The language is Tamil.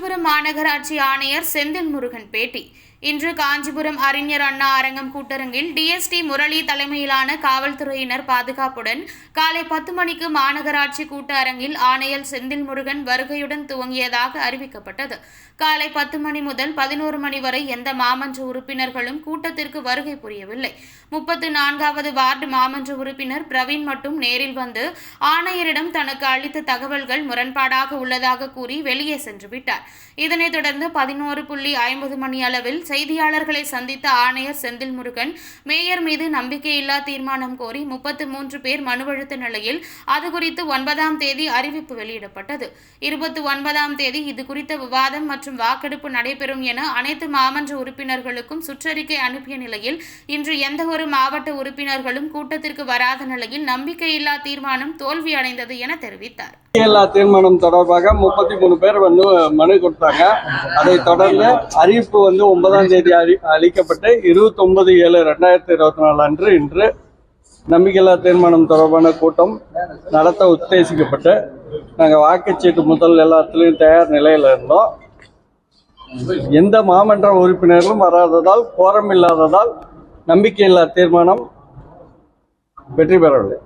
காஞ்சிபுரம் மாநகராட்சி ஆணையர் செந்தில் முருகன் பேட்டி இன்று காஞ்சிபுரம் அறிஞர் அண்ணா அரங்கம் கூட்டரங்கில் டிஎஸ்டி முரளி தலைமையிலான காவல்துறையினர் பாதுகாப்புடன் காலை பத்து மணிக்கு மாநகராட்சி கூட்ட அரங்கில் ஆணையர் செந்தில் முருகன் வருகையுடன் துவங்கியதாக அறிவிக்கப்பட்டது. காலை பத்து மணி முதல் பதினோரு மணி வரை எந்த மாமன்ற உறுப்பினர்களும் கூட்டத்திற்கு வருகை புரியவில்லை. முப்பத்து நான்காவது வார்டு மாமன்ற உறுப்பினர் பிரவீன் மட்டும் நேரில் வந்து ஆணையரிடம் தனக்கு அளித்த தகவல்கள் முரண்பாடாக உள்ளதாக கூறி வெளியே சென்று விட்டார். இதனைத் தொடர்ந்து பதினோரு புள்ளி ஐம்பது மணி அளவில் செய்தியாளர்களை சந்தித்த ஆணையர் செந்தில் முருகன் மேயர் மீது நம்பிக்கையில்லா தீர்மானம் கோரி முப்பத்து மூன்று பேர் மனுவழுத்த நிலையில் அது குறித்து ஒன்பதாம் தேதி அறிவிப்பு வெளியிடப்பட்டது. இருபத்தி ஒன்பதாம் தேதி இது குறித்த விவாதம் மற்றும் வாக்கெடுப்பு நடைபெறும் என அனைத்து மாமன்ற உறுப்பினர்களுக்கும் சுற்றறிக்கை அனுப்பிய நிலையில் இன்று எந்த ஒரு மாவட்ட உறுப்பினர்களும் கூட்டத்திற்கு வராத நிலையில் நம்பிக்கையில்லா தீர்மானம் தோல்வி அடைந்தது என தெரிவித்தார். எல்லா தீர்மானம் தொடர்பாக முப்பத்தி மூணு பேர் வந்து மனு கொடுத்தாங்க. அதை தொடர்ந்து அறிவிப்பு வந்து ஒன்பதாம் தேதி அறி இருபத்தி ஒன்பது ஏழு ரெண்டாயிரத்தி இருபத்தி நாலு அன்று இன்று நம்பிக்கையில்லா தீர்மானம் தொடர்பான கூட்டம் நடத்த உத்தேசிக்கப்பட்டு நாங்கள் வாக்குச்சீட்டு முதல் எல்லாத்துலேயும் தயார் நிலையில் இருந்தோம். எந்த மாமன்ற உறுப்பினர்களும் வராததால் கோரம் இல்லாததால் நம்பிக்கையில்லா தீர்மானம் வெற்றி பெறவில்லை.